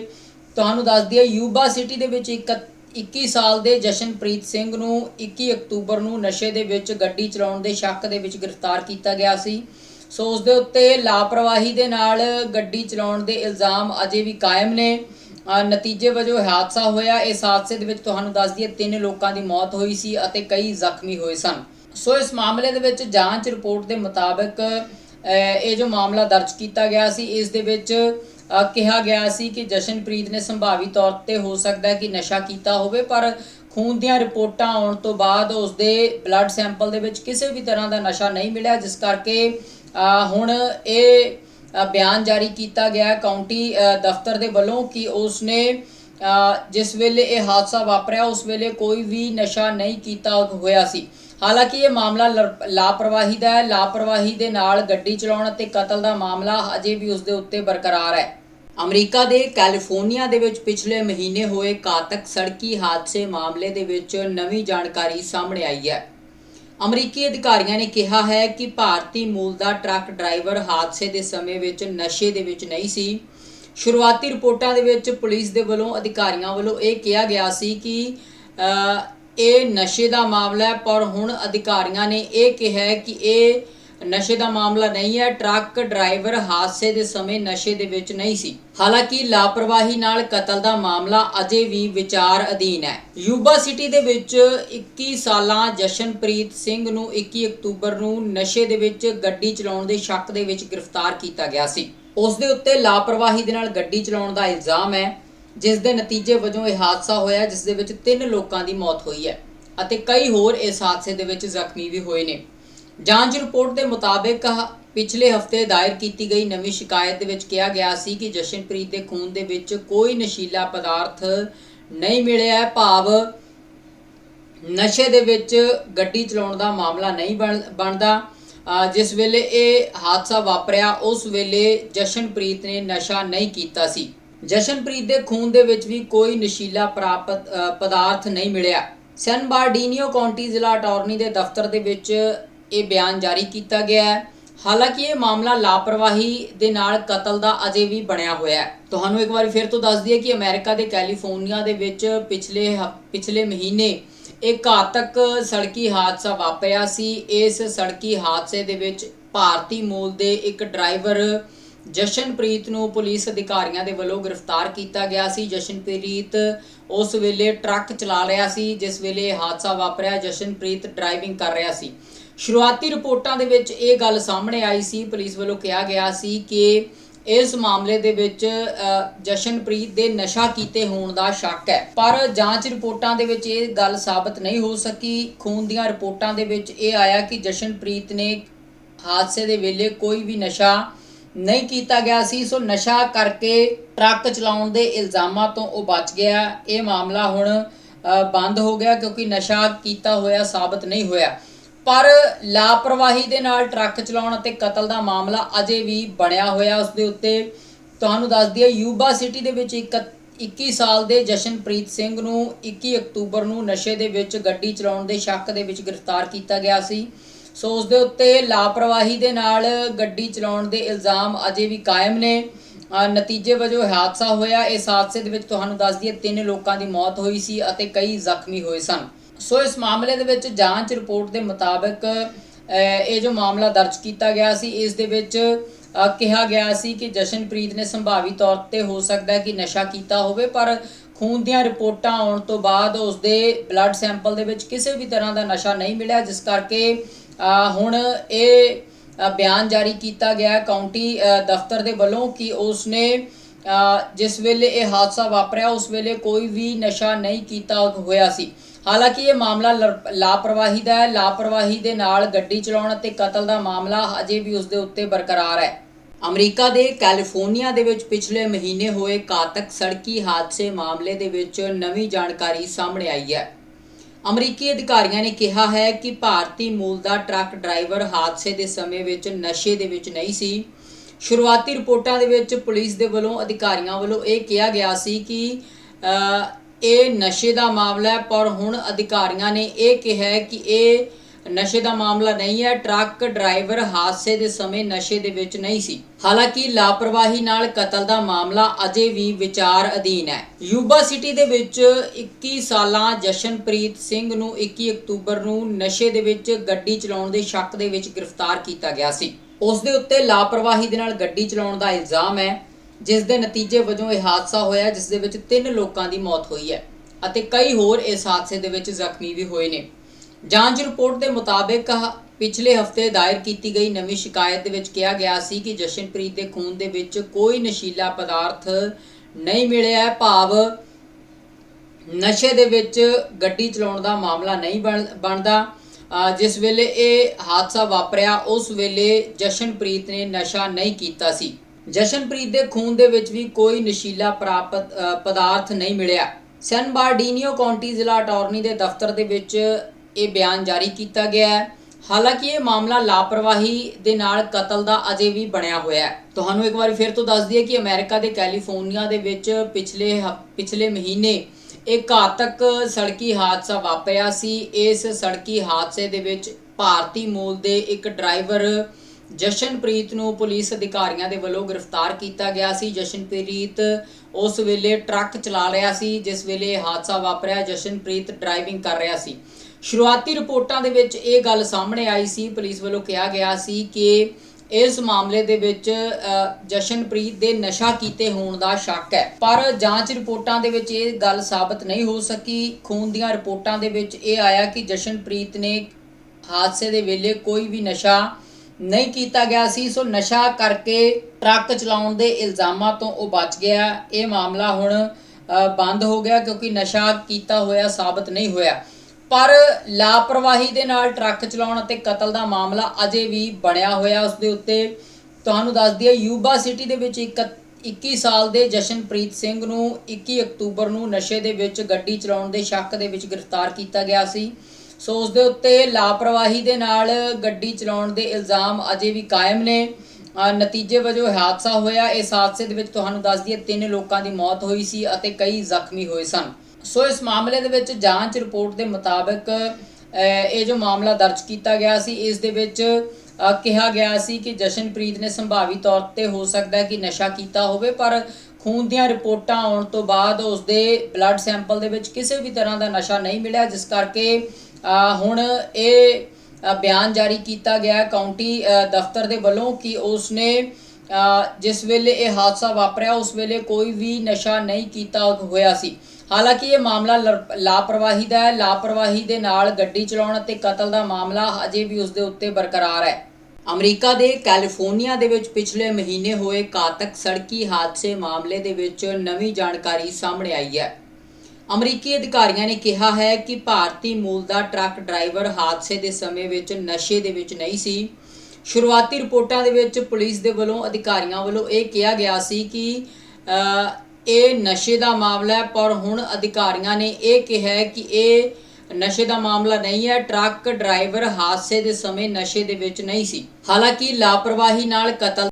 ਤੁਹਾਨੂੰ ਦੱਸ ਦਈਏ, ਯੂਬਾ ਸਿਟੀ ਦੇ ਵਿੱਚ ਇੱਕ 21 ਸਾਲ ਦੇ ਜਸ਼ਨਪ੍ਰੀਤ ਸਿੰਘ ਨੂੰ 21 ਅਕਤੂਬਰ ਨੂੰ ਨਸ਼ੇ ਦੇ ਵਿੱਚ ਗੱਡੀ ਚਲਾਉਣ ਦੇ ਸ਼ੱਕ ਦੇ ਵਿੱਚ ਗ੍ਰਿਫਤਾਰ ਕੀਤਾ ਗਿਆ ਸੀ। ਸੋ ਉਸ ਦੇ ਉੱਤੇ ਲਾਪਰਵਾਹੀ ਦੇ ਨਾਲ ਗੱਡੀ ਚਲਾਉਣ ਦੇ ਇਲਜ਼ਾਮ ਅਜੇ ਵੀ ਕਾਇਮ ਨੇ। ਨਤੀਜੇ ਵਜੋਂ ਹਾਦਸਾ ਹੋਇਆ। ਇਸ ਹਾਦਸੇ ਦੇ ਵਿੱਚ ਤੁਹਾਨੂੰ ਦੱਸ ਦਈਏ, ਤਿੰਨ ਲੋਕਾਂ ਦੀ ਮੌਤ ਹੋਈ ਸੀ ਅਤੇ ਕਈ ਜ਼ਖਮੀ ਹੋਏ ਸਨ। ਸੋ ਇਸ ਮਾਮਲੇ ਦੇ ਵਿੱਚ ਜਾਂਚ ਰਿਪੋਰਟ ਦੇ ਮੁਤਾਬਕ ਇਹ ਜੋ ਮਾਮਲਾ ਦਰਜ ਕੀਤਾ ਗਿਆ ਸੀ, ਇਸ ਦੇ ਵਿੱਚ ਕਿਹਾ ਗਿਆ ਸੀ ਕਿ ਜਸ਼ਨਪ੍ਰੀਤ ਨੇ ਸੰਭਾਵੀ ਤੌਰ ਤੇ ਹੋ ਸਕਦਾ ਹੈ ਕਿ ਨਸ਼ਾ ਕੀਤਾ ਹੋਵੇ, ਪਰ ਖੂਨ ਦੀਆਂ ਰਿਪੋਰਟਾਂ ਆਉਣ ਤੋਂ ਬਾਅਦ ਉਸ ਦੇ ਬਲੱਡ ਸੈਂਪਲ ਦੇ ਵਿੱਚ ਕਿਸੇ ਵੀ ਤਰ੍ਹਾਂ ਦਾ ਨਸ਼ਾ ਨਹੀਂ ਮਿਲਿਆ, ਜਿਸ ਕਰਕੇ ਹੁਣ ਇਹ ਬਿਆਨ ਜਾਰੀ ਕੀਤਾ ਗਿਆ ਹੈ ਕਾਉਂਟੀ ਦਫ਼ਤਰ ਦੇ ਵੱਲੋਂ ਕਿ ਉਸਨੇ ਅ, ਜਿਸ ਵੇਲੇ ਇਹ ਹਾਦਸਾ ਵਾਪਰਿਆ ਉਸ ਵੇਲੇ ਕੋਈ ਵੀ ਨਸ਼ਾ ਨਹੀਂ ਕੀਤਾ ਹੋਇਆ ਸੀ। ਹਾਲਾਂਕਿ ਇਹ ਮਾਮਲਾ ਲਰ- ਲਾਪਰਵਾਹੀ ਦਾ ਹੈ। ਲਾਪਰਵਾਹੀ ਦੇ ਨਾਲ ਗੱਡੀ ਚਲਾਉਣ ਅਤੇ ਕਤਲ ਦਾ ਮਾਮਲਾ ਅਜੇ ਵੀ ਉਸ ਦੇ ਉੱਤੇ ਬਰਕਰਾਰ ਹੈ। ਅਮਰੀਕਾ ਦੇ ਕੈਲੀਫੋਰਨੀਆ ਦੇ ਵਿੱਚ ਪਿਛਲੇ ਮਹੀਨੇ ਹੋਏ ਘਾਤਕ ਸੜਕੀ ਹਾਦਸੇ ਮਾਮਲੇ ਦੇ ਵਿੱਚ ਨਵੀਂ ਜਾਣਕਾਰੀ ਸਾਹਮਣੇ ਆਈ ਹੈ। ਅਮਰੀਕੀ ਅਧਿਕਾਰੀਆਂ ਨੇ ਕਿਹਾ ਹੈ ਕਿ ਭਾਰਤੀ ਮੂਲ ਦਾ ਟਰੱਕ ਡਰਾਈਵਰ ਹਾਦਸੇ ਦੇ ਸਮੇਂ ਵਿੱਚ ਨਸ਼ੇ ਦੇ ਵਿੱਚ ਨਹੀਂ ਸੀ। ਸ਼ੁਰੂਆਤੀ ਰਿਪੋਰਟਾਂ ਦੇ ਵਿੱਚ ਪੁਲਿਸ ਦੇ ਵੱਲੋਂ ਅਧਿਕਾਰੀਆਂ ਵੱਲੋਂ ਇਹ ਕਿਹਾ ਗਿਆ ਸੀ ਕਿ ਇਹ ਨਸ਼ੇ ਦਾ ਮਾਮਲਾ ਹੈ, ਪਰ ਹੁਣ ਅਧਿਕਾਰੀਆਂ ਨੇ ਇਹ ਕਿਹਾ ਹੈ ਕਿ ਇਹ ਨਸ਼ੇ ਦਾ ਮਾਮਲਾ ਨਹੀਂ ਹੈ, ਟਰੱਕ ਡਰਾਈਵਰ ਹਾਦਸੇ ਦੇ ਸਮੇਂ ਨਸ਼ੇ ਦੇ ਵਿੱਚ ਨਹੀਂ ਸੀ। ਹਾਲਾਂਕਿ ਲਾਪਰਵਾਹੀ ਨਾਲ ਕਤਲ ਦਾ ਮਾਮਲਾ ਅਜੇ ਵੀ ਵਿਚਾਰ ਅਧੀਨ ਹੈ। ਯੂਬਾ ਸਿਟੀ ਦੇ ਵਿੱਚ 21 ਸਾਲਾਂ ਜਸ਼ਨਪ੍ਰੀਤ ਸਿੰਘ ਨੂੰ 21 ਅਕਤੂਬਰ ਨੂੰ ਨਸ਼ੇ ਦੇ ਵਿੱਚ ਗੱਡੀ ਚਲਾਉਣ ਦੇ ਸ਼ੱਕ ਦੇ ਵਿੱਚ ਗ੍ਰਿਫਤਾਰ ਕੀਤਾ ਗਿਆ ਸੀ। ਉਸ ਦੇ ਉੱਤੇ ਲਾਪਰਵਾਹੀ ਦੇ ਨਾਲ ਗੱਡੀ ਚਲਾਉਣ ਦਾ ਇਲਜ਼ਾਮ ਹੈ, ਜਿਸ ਦੇ ਨਤੀਜੇ ਵਜੋਂ ਇਹ ਹਾਦਸਾ ਹੋਇਆ, ਜਿਸ ਦੇ ਵਿੱਚ ਤਿੰਨ ਲੋਕਾਂ ਦੀ ਮੌਤ ਹੋਈ ਹੈ ਅਤੇ ਕਈ ਹੋਰ ਇਸ ਹਾਦਸੇ ਦੇ ਵਿੱਚ ਜ਼ਖਮੀ ਵੀ ਹੋਏ ਨੇ। ਜਾਂਚ ਰਿਪੋਰਟ ਦੇ ਮੁਤਾਬਕ ਪਿਛਲੇ ਹਫ਼ਤੇ ਦਾਇਰ ਕੀਤੀ ਗਈ ਨਵੀਂ ਸ਼ਿਕਾਇਤ ਦੇ ਵਿੱਚ ਕਿਹਾ ਗਿਆ ਸੀ ਕਿ ਜਸ਼ਨਪ੍ਰੀਤ ਦੇ ਖੂਨ ਦੇ ਵਿੱਚ ਕੋਈ ਨਸ਼ੀਲਾ ਪਦਾਰਥ ਨਹੀਂ ਮਿਲਿਆ ਭਾਵ ਨਸ਼ੇ ਦੇ ਵਿੱਚ ਗੱਡੀ ਚਲਾਉਣ ਦਾ ਮਾਮਲਾ ਨਹੀਂ ਬਣਦਾ। ਜਿਸ ਵੇਲੇ ਇਹ ਹਾਦਸਾ ਵਾਪਰਿਆ, ਉਸ ਵੇਲੇ ਜਸ਼ਨਪ੍ਰੀਤ ਨੇ ਨਸ਼ਾ ਨਹੀਂ ਕੀਤਾ ਸੀ। ਜਸ਼ਨਪ੍ਰੀਤ ਦੇ ਖੂਨ ਦੇ ਵਿੱਚ ਵੀ ਕੋਈ ਨਸ਼ੀਲਾ ਪ੍ਰਾਪਤ ਪਦਾਰਥ ਨਹੀਂ ਮਿਲਿਆ। ਸੈਨ ਬਾਰਡੀਨੀਓ ਕਾਉਂਟੀ ਜ਼ਿਲ੍ਹਾ ਅਟਾਰਨੀ ਦੇ ਦਫ਼ਤਰ ਦੇ ਵਿੱਚ ਇਹ ਬਿਆਨ ਜਾਰੀ ਕੀਤਾ ਗਿਆ ਹੈ। ਹਾਲਾਂਕਿ ਇਹ ਮਾਮਲਾ ਲਾਪਰਵਾਹੀ ਦੇ ਨਾਲ ਕਤਲ ਦਾ ਅਜੇ ਵੀ ਬਣਿਆ ਹੋਇਆ ਹੈ। ਤੁਹਾਨੂੰ ਇੱਕ ਵਾਰ ਫਿਰ ਤੋਂ ਦੱਸ ਦਈਏ ਕਿ ਅਮਰੀਕਾ ਦੇ ਕੈਲੀਫੋਰਨੀਆ ਦੇ ਵਿੱਚ ਪਿਛਲੇ ਹਫ- ਪਿਛਲੇ ਮਹੀਨੇ ਇੱਕ ਘਾਤਕ ਸੜਕੀ ਹਾਦਸਾ ਵਾਪਰਿਆ ਸੀ। ਇਸ ਸੜਕੀ ਹਾਦਸੇ ਦੇ ਵਿੱਚ ਭਾਰਤੀ ਮੂਲ ਦੇ ਇੱਕ ਡਰਾਈਵਰ ਜਸ਼ਨਪ੍ਰੀਤ ਨੂੰ ਪੁਲਿਸ ਅਧਿਕਾਰੀਆਂ ਦੇ ਵੱਲੋਂ ਗ੍ਰਿਫਤਾਰ ਕੀਤਾ ਗਿਆ ਸੀ। ਜਸ਼ਨਪ੍ਰੀਤ ਉਸ ਵੇਲੇ ਟਰੱਕ ਚਲਾ ਰਿਹਾ ਸੀ, ਜਿਸ ਵੇਲੇ ਹਾਦਸਾ ਵਾਪਰਿਆ। ਜਸ਼ਨਪ੍ਰੀਤ ਡਰਾਈਵਿੰਗ ਕਰ ਰਿਹਾ ਸੀ। ਸ਼ੁਰੂਆਤੀ ਰਿਪੋਰਟਾਂ ਦੇ ਵਿੱਚ ਇਹ ਗੱਲ ਸਾਹਮਣੇ ਆਈ ਸੀ। ਪੁਲਿਸ ਵੱਲੋਂ ਕਿਹਾ ਗਿਆ ਸੀ ਕਿ ਇਸ ਮਾਮਲੇ ਦੇ ਵਿੱਚ ਜਸ਼ਨਪ੍ਰੀਤ ਦੇ ਨਸ਼ਾ ਕੀਤੇ ਹੋਣ ਦਾ ਸ਼ੱਕ ਹੈ। ਪਰ ਜਾਂਚ ਰਿਪੋਰਟਾਂ ਦੇ ਵਿੱਚ ਇਹ ਗੱਲ ਸਾਬਤ ਨਹੀਂ ਹੋ ਸਕੀ। ਖੂਨ ਦੀਆਂ ਰਿਪੋਰਟਾਂ ਦੇ ਵਿੱਚ ਇਹ ਆਇਆ ਕਿ ਜਸ਼ਨਪ੍ਰੀਤ ਨੇ ਹਾਦਸੇ ਦੇ ਵੇਲੇ ਕੋਈ ਵੀ ਨਸ਼ਾ ਨਹੀਂ ਕੀਤਾ ਗਿਆ ਸੀ। ਸੋ ਨਸ਼ਾ ਕਰਕੇ ਟਰੱਕ ਚਲਾਉਣ ਦੇ ਇਲਜ਼ਾਮਾਂ ਤੋਂ ਉਹ ਬਚ ਗਿਆ। ਇਹ ਮਾਮਲਾ ਹੁਣ ਬੰਦ ਹੋ ਗਿਆ ਕਿਉਂਕਿ ਨਸ਼ਾ ਕੀਤਾ ਹੋਇਆ ਸਾਬਤ ਨਹੀਂ ਹੋਇਆ। ਪਰ ਲਾਪਰਵਾਹੀ ਦੇ ਨਾਲ ਟਰੱਕ ਚਲਾਉਣ ਅਤੇ ਕਤਲ ਦਾ ਮਾਮਲਾ ਅਜੇ ਵੀ ਬਣਿਆ ਹੋਇਆ ਉਸ ਦੇ ਉੱਤੇ। ਤੁਹਾਨੂੰ ਦੱਸ ਦਈਏ, ਯੂਬਾ ਸਿਟੀ ਦੇ ਵਿੱਚ ਇੱਕ 21 ਸਾਲ ਦੇ ਜਸ਼ਨਪ੍ਰੀਤ ਸਿੰਘ ਨੂੰ 21 ਅਕਤੂਬਰ ਨੂੰ ਨਸ਼ੇ ਦੇ ਵਿੱਚ ਗੱਡੀ ਚਲਾਉਣ ਦੇ ਸ਼ੱਕ ਦੇ ਵਿੱਚ ਗ੍ਰਿਫਤਾਰ ਕੀਤਾ ਗਿਆ ਸੀ। ਸੋ ਉਸ ਦੇ ਉੱਤੇ ਲਾਪਰਵਾਹੀ ਦੇ ਨਾਲ ਗੱਡੀ ਚਲਾਉਣ ਦੇ ਇਲਜ਼ਾਮ ਅਜੇ ਵੀ ਕਾਇਮ ਨੇ। ਨਤੀਜੇ ਵਜੋਂ ਹਾਦਸਾ ਹੋਇਆ। ਇਸ ਹਾਦਸੇ ਦੇ ਵਿੱਚ ਤੁਹਾਨੂੰ ਦੱਸ ਦਈਏ, ਤਿੰਨ ਲੋਕਾਂ ਦੀ ਮੌਤ ਹੋਈ ਸੀ ਅਤੇ ਕਈ ਜ਼ਖਮੀ ਹੋਏ ਸਨ। ਸੋ ਇਸ ਮਾਮਲੇ ਦੇ ਵਿੱਚ ਜਾਂਚ ਰਿਪੋਰਟ ਦੇ ਮੁਤਾਬਕ ਇਹ ਜੋ ਮਾਮਲਾ ਦਰਜ ਕੀਤਾ ਗਿਆ ਸੀ ਇਸ ਦੇ ਵਿੱਚ ਕਿਹਾ ਗਿਆ ਸੀ ਕਿ ਜਸ਼ਨਪ੍ਰੀਤ ਨੇ ਸੰਭਾਵੀ ਤੌਰ ਤੇ ਹੋ ਸਕਦਾ ਹੈ ਕਿ ਨਸ਼ਾ ਕੀਤਾ ਹੋਵੇ ਪਰ ਖੂਨ ਦੀਆਂ ਰਿਪੋਰਟਾਂ ਆਉਣ ਤੋਂ ਬਾਅਦ ਉਸ ਦੇ ਬਲੱਡ ਸੈਂਪਲ ਦੇ ਵਿੱਚ ਕਿਸੇ ਵੀ ਤਰ੍ਹਾਂ ਦਾ ਨਸ਼ਾ ਨਹੀਂ ਮਿਲਿਆ ਜਿਸ ਕਰਕੇ ਹੁਣ ਇਹ ਬਿਆਨ ਜਾਰੀ ਕੀਤਾ ਗਿਆ ਹੈ ਕਾਉਂਟੀ ਦਫ਼ਤਰ ਦੇ ਵੱਲੋਂ ਕਿ ਉਸਨੇ ਅ, ਜਿਸ ਵੇਲੇ ਇਹ ਹਾਦਸਾ ਵਾਪਰਿਆ ਉਸ ਵੇਲੇ ਕੋਈ ਵੀ ਨਸ਼ਾ ਨਹੀਂ ਕੀਤਾ ਹੋਇਆ ਸੀ। ਹਾਲਾਂਕਿ ਇਹ ਮਾਮਲਾ ਲਰ- ਲਾਪਰਵਾਹੀ ਦਾ ਹੈ। ਲਾਪਰਵਾਹੀ ਦੇ ਨਾਲ ਗੱਡੀ ਚਲਾਉਣ ਅਤੇ ਕਤਲ ਦਾ ਮਾਮਲਾ ਅਜੇ ਵੀ ਉਸ ਦੇ ਉੱਤੇ ਬਰਕਰਾਰ ਹੈ। ਅਮਰੀਕਾ ਦੇ ਕੈਲੀਫੋਰਨੀਆ ਦੇ ਵਿੱਚ ਪਿਛਲੇ ਮਹੀਨੇ ਹੋਏ ਘਾਤਕ ਸੜਕੀ ਹਾਦਸੇ ਮਾਮਲੇ ਦੇ ਵਿੱਚ ਨਵੀਂ ਜਾਣਕਾਰੀ ਸਾਹਮਣੇ ਆਈ ਹੈ। ਅਮਰੀਕੀ ਅਧਿਕਾਰੀਆਂ ਨੇ ਕਿਹਾ ਹੈ ਕਿ ਭਾਰਤੀ ਮੂਲ ਦਾ ਟਰੱਕ ਡਰਾਈਵਰ ਹਾਦਸੇ ਦੇ ਸਮੇਂ ਵਿੱਚ ਨਸ਼ੇ ਦੇ ਵਿੱਚ ਨਹੀਂ ਸੀ। ਸ਼ੁਰੂਆਤੀ ਰਿਪੋਰਟਾਂ ਦੇ ਵਿੱਚ ਪੁਲਿਸ ਦੇ ਵੱਲੋਂ ਅਧਿਕਾਰੀਆਂ ਵੱਲੋਂ ਇਹ ਕਿਹਾ ਗਿਆ ਸੀ ਕਿ ਇਹ ਨਸ਼ੇ ਦਾ ਮਾਮਲਾ ਹੈ, ਪਰ ਹੁਣ ਅਧਿਕਾਰੀਆਂ ਨੇ ਇਹ ਕਿਹਾ ਕਿ ਇਹ ਨਸ਼ੇ ਦਾ ਮਾਮਲਾ ਨਹੀਂ ਹੈ। ਟਰੱਕ ਡਰਾਈਵਰ ਹਾਦਸੇ ਦੇ ਸਮੇਂ ਨਸ਼ੇ ਦੇ ਵਿੱਚ ਨਹੀਂ ਸੀ। ਹਾਲਾਂਕਿ ਲਾਪਰਵਾਹੀ ਨਾਲ ਕਤਲ ਦਾ ਮਾਮਲਾ ਅਜੇ ਵੀ ਵਿਚਾਰ ਅਧੀਨ ਹੈ। ਯੂਬਾ ਸਿਟੀ ਦੇ ਵਿੱਚ 21 ਸਾਲਾਂ ਜਸ਼ਨਪ੍ਰੀਤ ਸਿੰਘ ਨੂੰ 21 ਅਕਤੂਬਰ ਨੂੰ ਨਸ਼ੇ ਦੇ ਵਿੱਚ ਗੱਡੀ ਚਲਾਉਣ ਦੇ ਸ਼ੱਕ ਦੇ ਵਿੱਚ ਗ੍ਰਿਫਤਾਰ ਕੀਤਾ ਗਿਆ ਸੀ। ਉਸ ਦੇ ਉੱਤੇ ਲਾਪਰਵਾਹੀ ਦੇ ਨਾਲ ਗੱਡੀ ਚਲਾਉਣ ਦਾ ਇਲਜ਼ਾਮ ਹੈ। ਜਿਸ ਦੇ ਨਤੀਜੇ ਵਜੋਂ ਇਹ ਹਾਦਸਾ ਹੋਇਆ, ਜਿਸ ਦੇ ਵਿੱਚ ਤਿੰਨ ਲੋਕਾਂ ਦੀ ਮੌਤ ਹੋਈ ਹੈ ਅਤੇ ਕਈ ਹੋਰ ਇਸ ਹਾਦਸੇ ਦੇ ਵਿੱਚ ਜ਼ਖਮੀ ਵੀ ਹੋਏ ਨੇ। ਜਾਂਚ ਰਿਪੋਰਟ ਦੇ ਮੁਤਾਬਕ ਪਿਛਲੇ ਹਫ਼ਤੇ ਦਾਇਰ ਕੀਤੀ ਗਈ ਨਵੀਂ ਸ਼ਿਕਾਇਤ ਦੇ ਵਿੱਚ ਕਿਹਾ ਗਿਆ ਸੀ ਕਿ ਜਸ਼ਨਪ੍ਰੀਤ ਦੇ ਖੂਨ ਦੇ ਵਿੱਚ ਕੋਈ ਨਸ਼ੀਲਾ ਪਦਾਰਥ ਨਹੀਂ ਮਿਲਿਆ ਭਾਵ ਨਸ਼ੇ ਦੇ ਵਿੱਚ ਗੱਡੀ ਚਲਾਉਣ ਦਾ ਮਾਮਲਾ ਨਹੀਂ ਬਣ- ਬਣਦਾ। ਜਿਸ ਵੇਲੇ ਇਹ ਹਾਦਸਾ ਵਾਪਰਿਆ, ਉਸ ਵੇਲੇ ਜਸ਼ਨਪ੍ਰੀਤ ਨੇ ਨਸ਼ਾ ਨਹੀਂ ਕੀਤਾ ਸੀ। ਜਸ਼ਨਪ੍ਰੀਤ ਦੇ ਖੂਨ ਦੇ ਵਿੱਚ ਵੀ ਕੋਈ ਨਸ਼ੀਲਾ ਪ੍ਰਾਪਤ ਪਦਾਰਥ ਨਹੀਂ ਮਿਲਿਆ। ਸੈਨ ਬਾਰਡੀਨੀਓ ਕਾਉਂਟੀ ਜ਼ਿਲ੍ਹਾ ਅਟਾਰਨੀ ਦੇ ਦਫ਼ਤਰ ਦੇ ਵਿੱਚ ਇਹ ਬਿਆਨ ਜਾਰੀ ਕੀਤਾ ਗਿਆ ਹੈ। ਹਾਲਾਂਕਿ ਇਹ ਮਾਮਲਾ ਲਾਪਰਵਾਹੀ ਦੇ ਨਾਲ ਕਤਲ ਦਾ ਅਜੇ ਵੀ ਬਣਿਆ ਹੋਇਆ ਹੈ। ਤੁਹਾਨੂੰ ਇੱਕ ਵਾਰੀ ਫਿਰ ਤੋਂ ਦੱਸ ਦਈਏ ਕਿ ਅਮਰੀਕਾ ਦੇ ਕੈਲੀਫੋਰਨੀਆ ਦੇ ਵਿੱਚ ਪਿਛਲੇ ਹਫ- ਪਿਛਲੇ ਮਹੀਨੇ ਇਹ ਘਾਤਕ ਸੜਕੀ ਹਾਦਸਾ ਵਾਪਰਿਆ ਸੀ। ਇਸ ਸੜਕੀ ਹਾਦਸੇ ਦੇ ਵਿੱਚ ਭਾਰਤੀ ਮੂਲ ਦੇ ਇੱਕ ਡਰਾਈਵਰ ਜਸ਼ਨਪ੍ਰੀਤ ਨੂੰ ਪੁਲਿਸ ਅਧਿਕਾਰੀਆਂ ਦੇ ਵੱਲੋਂ ਗ੍ਰਿਫਤਾਰ ਕੀਤਾ ਗਿਆ ਸੀ। ਜਸ਼ਨਪ੍ਰੀਤ ਉਸ ਵੇਲੇ ਟਰੱਕ ਚਲਾ ਰਿਹਾ ਸੀ, ਜਿਸ ਵੇਲੇ ਹਾਦਸਾ ਵਾਪਰਿਆ। ਜਸ਼ਨਪ੍ਰੀਤ ਡਰਾਈਵਿੰਗ ਕਰ ਰਿਹਾ ਸੀ। ਸ਼ੁਰੂਆਤੀ ਰਿਪੋਰਟਾਂ ਦੇ ਵਿੱਚ ਇਹ ਗੱਲ ਸਾਹਮਣੇ ਆਈ ਸੀ। ਪੁਲਿਸ ਵੱਲੋਂ ਕਿਹਾ ਗਿਆ ਸੀ ਕਿ ਇਸ ਮਾਮਲੇ ਦੇ ਵਿੱਚ ਜਸ਼ਨਪ੍ਰੀਤ ਦੇ ਨਸ਼ਾ ਕੀਤੇ ਹੋਣ ਦਾ ਸ਼ੱਕ ਹੈ। ਪਰ ਜਾਂਚ ਰਿਪੋਰਟਾਂ ਦੇ ਵਿੱਚ ਇਹ ਗੱਲ ਸਾਬਤ ਨਹੀਂ ਹੋ ਸਕੀ। ਖੂਨ ਦੀਆਂ ਰਿਪੋਰਟਾਂ ਦੇ ਵਿੱਚ ਇਹ ਆਇਆ ਕਿ ਜਸ਼ਨਪ੍ਰੀਤ ਨੇ ਹਾਦਸੇ ਦੇ ਵੇਲੇ ਕੋਈ ਵੀ ਨਸ਼ਾ ਨਹੀਂ ਕੀਤਾ ਗਿਆ ਸੀ, ਸੋ ਨਸ਼ਾ ਕਰਕੇ ਟਰੱਕ ਚਲਾਉਣ ਦੇ ਇਲਜ਼ਾਮਾਂ ਤੋਂ ਉਹ ਬਚ ਗਿਆ। ਇਹ ਮਾਮਲਾ ਹੁਣ ਬੰਦ ਹੋ ਗਿਆ ਕਿਉਂਕਿ ਨਸ਼ਾ ਕੀਤਾ ਹੋਇਆ ਸਾਬਤ ਨਹੀਂ ਹੋਇਆ। ਪਰ ਲਾਪਰਵਾਹੀ ਦੇ ਨਾਲ ਟਰੱਕ ਚਲਾਉਣ ਅਤੇ ਕਤਲ ਦਾ ਮਾਮਲਾ ਅਜੇ ਵੀ ਬਣਿਆ ਹੋਇਆ ਉਸ ਦੇ ਉੱਤੇ। ਤੁਹਾਨੂੰ ਦੱਸ ਦਈਏ, ਯੂਬਾ ਸਿਟੀ ਦੇ ਵਿੱਚ ਇੱਕ 21 ਸਾਲ ਦੇ ਜਸ਼ਨਪ੍ਰੀਤ ਸਿੰਘ ਨੂੰ 21 ਅਕਤੂਬਰ ਨੂੰ ਨਸ਼ੇ ਦੇ ਵਿੱਚ ਗੱਡੀ ਚਲਾਉਣ ਦੇ ਸ਼ੱਕ ਦੇ ਵਿੱਚ ਗ੍ਰਿਫਤਾਰ ਕੀਤਾ ਗਿਆ ਸੀ। ਸੋ ਉਸ ਦੇ ਉੱਤੇ ਲਾਪਰਵਾਹੀ ਦੇ ਨਾਲ ਗੱਡੀ ਚਲਾਉਣ ਦੇ ਇਲਜ਼ਾਮ ਅਜੇ ਵੀ ਕਾਇਮ ਨੇ। ਨਤੀਜੇ ਵਜੋਂ ਹਾਦਸਾ ਹੋਇਆ। ਇਸ ਹਾਦਸੇ ਦੇ ਵਿੱਚ ਤੁਹਾਨੂੰ ਦੱਸ ਦਈਏ, ਤਿੰਨ ਲੋਕਾਂ ਦੀ ਮੌਤ ਹੋਈ ਸੀ ਅਤੇ ਕਈ ਜ਼ਖਮੀ ਹੋਏ ਸਨ। ਸੋ ਇਸ ਮਾਮਲੇ ਦੇ ਵਿੱਚ ਜਾਂਚ ਰਿਪੋਰਟ ਦੇ ਮੁਤਾਬਕ ਇਹ ਜੋ ਮਾਮਲਾ ਦਰਜ ਕੀਤਾ ਗਿਆ ਸੀ, ਇਸ ਦੇ ਵਿੱਚ ਕਿਹਾ ਗਿਆ ਸੀ ਕਿ ਜਸ਼ਨਪ੍ਰੀਤ ਨੇ ਸੰਭਾਵੀ ਤੌਰ ਤੇ ਹੋ ਸਕਦਾ ਹੈ ਕਿ ਨਸ਼ਾ ਕੀਤਾ ਹੋਵੇ, ਪਰ ਖੂਨ ਦੀਆਂ ਰਿਪੋਰਟਾਂ ਆਉਣ ਤੋਂ ਬਾਅਦ ਉਸ ਦੇ ਬਲੱਡ ਸੈਂਪਲ ਦੇ ਵਿੱਚ ਕਿਸੇ ਵੀ ਤਰ੍ਹਾਂ ਦਾ ਨਸ਼ਾ ਨਹੀਂ ਮਿਲਿਆ, ਜਿਸ ਕਰਕੇ ਹੁਣ ਇਹ ਬਿਆਨ ਜਾਰੀ ਕੀਤਾ ਗਿਆ ਹੈ ਕਾਉਂਟੀ ਦਫ਼ਤਰ ਦੇ ਵੱਲੋਂ ਕਿ ਉਸਨੇ ਜਿਸ ਵੇਲੇ ਇਹ ਹਾਦਸਾ ਵਾਪਰਿਆ, ਉਸ ਵੇਲੇ ਕੋਈ ਵੀ ਨਸ਼ਾ ਨਹੀਂ ਕੀਤਾ ਹੋਇਆ ਸੀ। ਹਾਲਾਂਕਿ ਇਹ ਮਾਮਲਾ ਲਰ- ਲਾਪਰਵਾਹੀ ਦਾ ਹੈ। ਲਾਪਰਵਾਹੀ ਦੇ ਨਾਲ ਗੱਡੀ ਚਲਾਉਣ ਅਤੇ ਕਤਲ ਦਾ ਮਾਮਲਾ ਅਜੇ ਵੀ ਉਸ ਦੇ ਉੱਤੇ ਬਰਕਰਾਰ ਹੈ। ਅਮਰੀਕਾ ਦੇ ਕੈਲੀਫੋਰਨੀਆ ਦੇ ਵਿੱਚ ਪਿਛਲੇ ਮਹੀਨੇ ਹੋਏ ਘਾਤਕ ਸੜਕੀ ਹਾਦਸੇ ਮਾਮਲੇ ਦੇ ਵਿੱਚ ਨਵੀਂ ਜਾਣਕਾਰੀ ਸਾਹਮਣੇ ਆਈ ਹੈ। ਅਮਰੀਕੀ ਅਧਿਕਾਰੀਆਂ ਨੇ ਕਿਹਾ ਹੈ ਕਿ ਭਾਰਤੀ ਮੂਲ ਦਾ ਟਰੱਕ ਡਰਾਈਵਰ ਹਾਦਸੇ ਦੇ ਸਮੇਂ ਵਿੱਚ ਨਸ਼ੇ ਦੇ ਵਿੱਚ ਨਹੀਂ ਸੀ। ਸ਼ੁਰੂਆਤੀ ਰਿਪੋਰਟਾਂ ਦੇ ਵਿੱਚ ਪੁਲਿਸ ਦੇ ਵੱਲੋਂ ਅਧਿਕਾਰੀਆਂ ਵੱਲੋਂ ਇਹ ਕਿਹਾ ਗਿਆ ਸੀ ਕਿ ਇਹ ਨਸ਼ੇ ਦਾ ਮਾਮਲਾ ਹੈ, ਪਰ ਹੁਣ ਅਧਿਕਾਰੀਆਂ ਨੇ ਇਹ ਕਿਹਾ ਕਿ ਇਹ ਨਸ਼ੇ ਦਾ ਮਾਮਲਾ ਨਹੀਂ ਹੈ। ਟਰੱਕ ਡਰਾਈਵਰ ਹਾਦਸੇ ਦੇ ਸਮੇਂ ਨਸ਼ੇ ਦੇ ਵਿੱਚ ਨਹੀਂ ਸੀ। ਹਾਲਾਂਕਿ ਲਾਪਰਵਾਹੀ ਨਾਲ ਕਤਲ